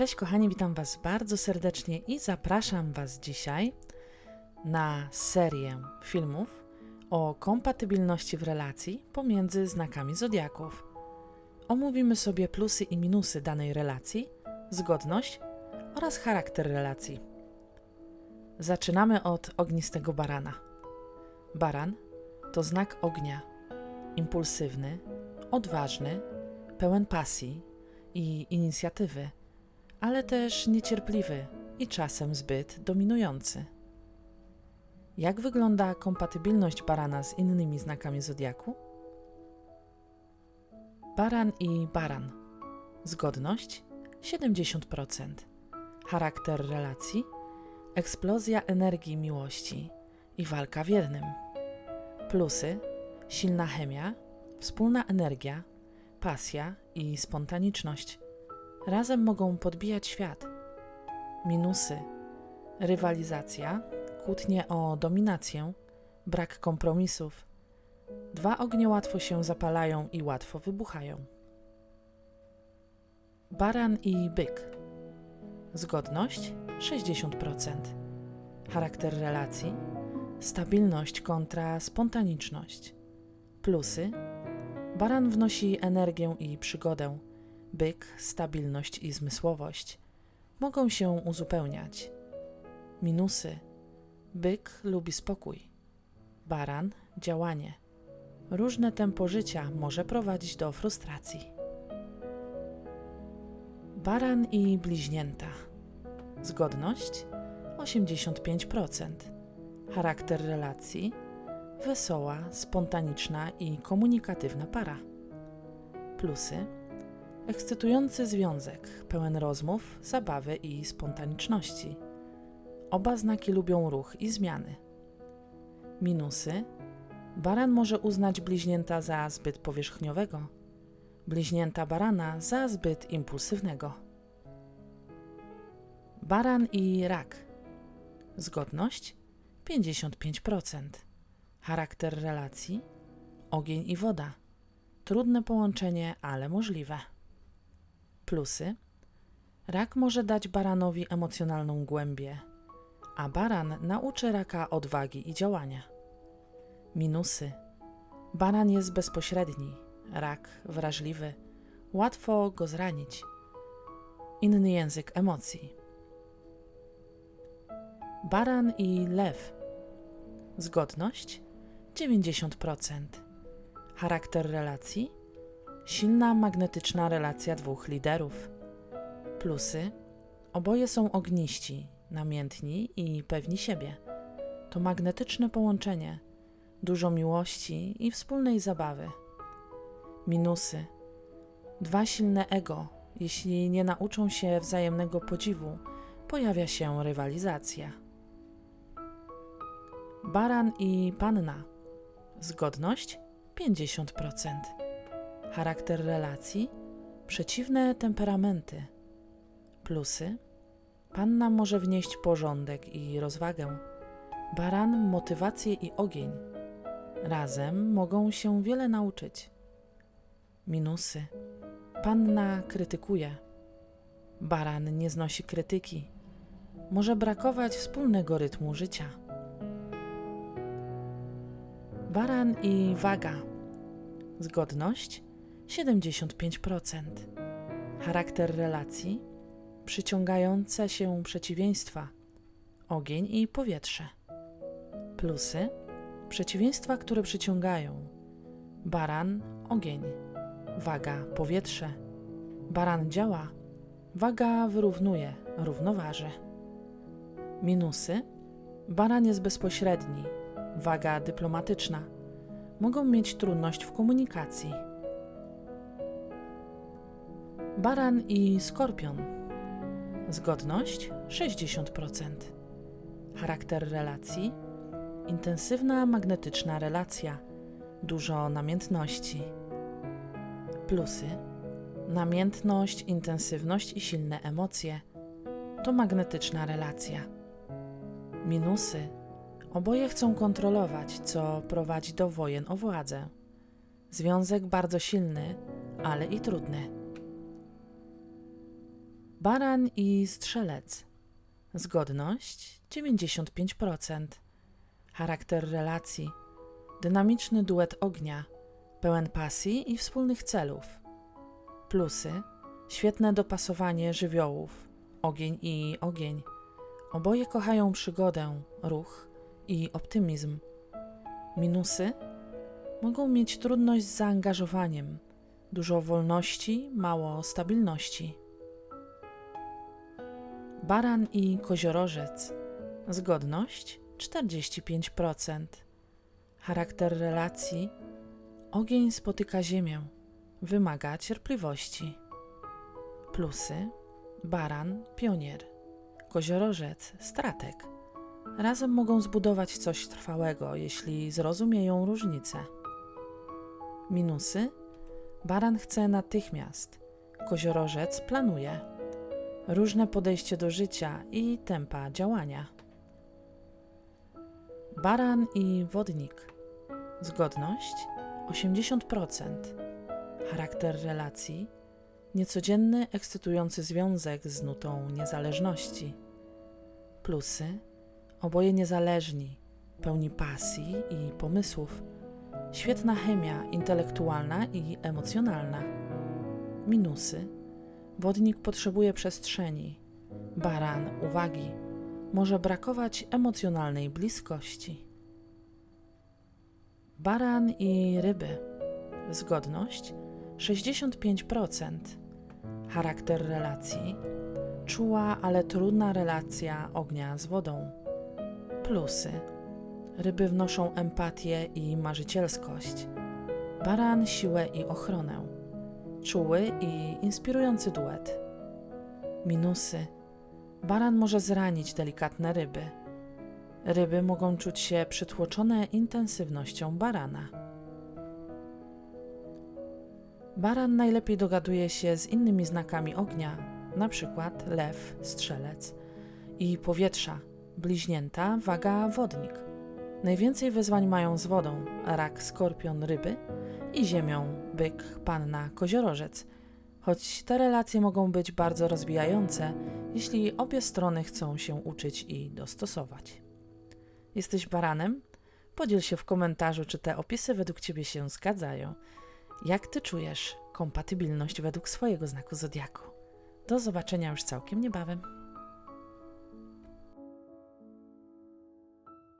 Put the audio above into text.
Cześć kochani, witam Was bardzo serdecznie i zapraszam Was dzisiaj na serię filmów o kompatybilności w relacji pomiędzy znakami zodiaków. Omówimy sobie plusy i minusy danej relacji, zgodność oraz charakter relacji. Zaczynamy od ognistego barana. Baran to znak ognia, impulsywny, odważny, pełen pasji i inicjatywy, ale też niecierpliwy i czasem zbyt dominujący. Jak wygląda kompatybilność barana z innymi znakami zodiaku? Baran i baran. Zgodność 70%. Charakter relacji eksplozja energii miłości i walka w jednym. Plusy: silna chemia, wspólna energia, pasja i spontaniczność. Razem mogą podbijać świat. Minusy: rywalizacja, kłótnie o dominację, brak kompromisów. Dwa ognie łatwo się zapalają i łatwo wybuchają. Baran i byk. Zgodność 60%. Charakter relacji stabilność kontra spontaniczność. Plusy: baran wnosi energię i przygodę, byk stabilność i zmysłowość. Mogą się uzupełniać. Minusy: byk lubi spokój, baran działanie. Różne tempo życia może prowadzić do frustracji. Baran i bliźnięta. Zgodność 85%. Charakter relacji wesoła, spontaniczna i komunikatywna para. Plusy ekscytujący związek, pełen rozmów, zabawy i spontaniczności. Oba znaki lubią ruch i zmiany. Minusy baran może uznać bliźnięta za zbyt powierzchniowego, bliźnięta barana za zbyt impulsywnego. Baran i rak. Zgodność 55%. Charakter relacji ogień i woda. Trudne połączenie, ale możliwe. Plusy: rak może dać baranowi emocjonalną głębię, a baran nauczy raka odwagi i działania. Minusy: baran jest bezpośredni, rak wrażliwy, łatwo go zranić. Inny język emocji. Baran i lew. Zgodność 90%. Charakter relacji silna magnetyczna relacja dwóch liderów. Plusy oboje są ogniści, namiętni i pewni siebie. To magnetyczne połączenie, dużo miłości i wspólnej zabawy. Minusy dwa silne ego. Jeśli nie nauczą się wzajemnego podziwu, pojawia się rywalizacja. Baran i panna. Zgodność 50%. Charakter relacji przeciwne temperamenty. Plusy: panna może wnieść porządek i rozwagę. Baran motywację i ogień. Razem mogą się wiele nauczyć. Minusy: panna krytykuje. Baran nie znosi krytyki. Może brakować wspólnego rytmu życia. Baran i waga. Zgodność 75%. Charakter relacji przyciągające się przeciwieństwa ogień i powietrze. Plusy przeciwieństwa, które przyciągają baran ogień, waga powietrze. Baran działa, waga wyrównuje, równoważy. Minusy baran jest bezpośredni, waga dyplomatyczna, mogą mieć trudność w komunikacji. Baran i skorpion. Zgodność 60%. Charakter relacji intensywna magnetyczna relacja, dużo namiętności. Plusy: namiętność, intensywność i silne emocje to magnetyczna relacja. Minusy: Oboje chcą kontrolować, co prowadzi do wojen o władzę. Związek bardzo silny, ale i trudny. Baran i strzelec. Zgodność 95%. Charakter relacji. Dynamiczny duet ognia, pełen pasji i wspólnych celów. Plusy: świetne dopasowanie żywiołów, ogień i ogień. Oboje kochają przygodę, ruch i optymizm. Minusy: mogą mieć trudność z zaangażowaniem, dużo wolności, mało stabilności. Baran i koziorożec. Zgodność 45%. Charakter relacji. Ogień spotyka ziemię. Wymaga cierpliwości. Plusy. Baran pionier. Koziorożec strateg. Razem mogą zbudować coś trwałego, jeśli zrozumieją różnice. Minusy. Baran chce natychmiast. Koziorożec planuje różne podejście do życia i tempa działania. Baran i wodnik. Zgodność 80%. Charakter relacji niecodzienny, ekscytujący związek z nutą niezależności. Plusy oboje niezależni, pełni pasji i pomysłów. Świetna chemia intelektualna i emocjonalna. Minusy Wodnik potrzebuje przestrzeni, baran uwagi, może brakować emocjonalnej bliskości. Baran i ryby. Zgodność 65%. Charakter relacji czuła, ale trudna relacja ognia z wodą. Plusy. Ryby wnoszą empatię i marzycielskość. Baran siłę i ochronę czuły i inspirujący duet. Minusy. Baran może zranić delikatne ryby. Ryby mogą czuć się przytłoczone intensywnością barana. Baran najlepiej dogaduje się z innymi znakami ognia, przykład lew, strzelec i powietrza, bliźnięta, waga, wodnik. Najwięcej wyzwań mają z wodą, rak, skorpion, ryby i ziemią, byk, panna, koziorożec. Choć te relacje mogą być bardzo rozwijające, jeśli obie strony chcą się uczyć i dostosować. Jesteś baranem? Podziel się w komentarzu, czy te opisy według Ciebie się zgadzają. Jak Ty czujesz kompatybilność według swojego znaku zodiaku? Do zobaczenia już całkiem niebawem.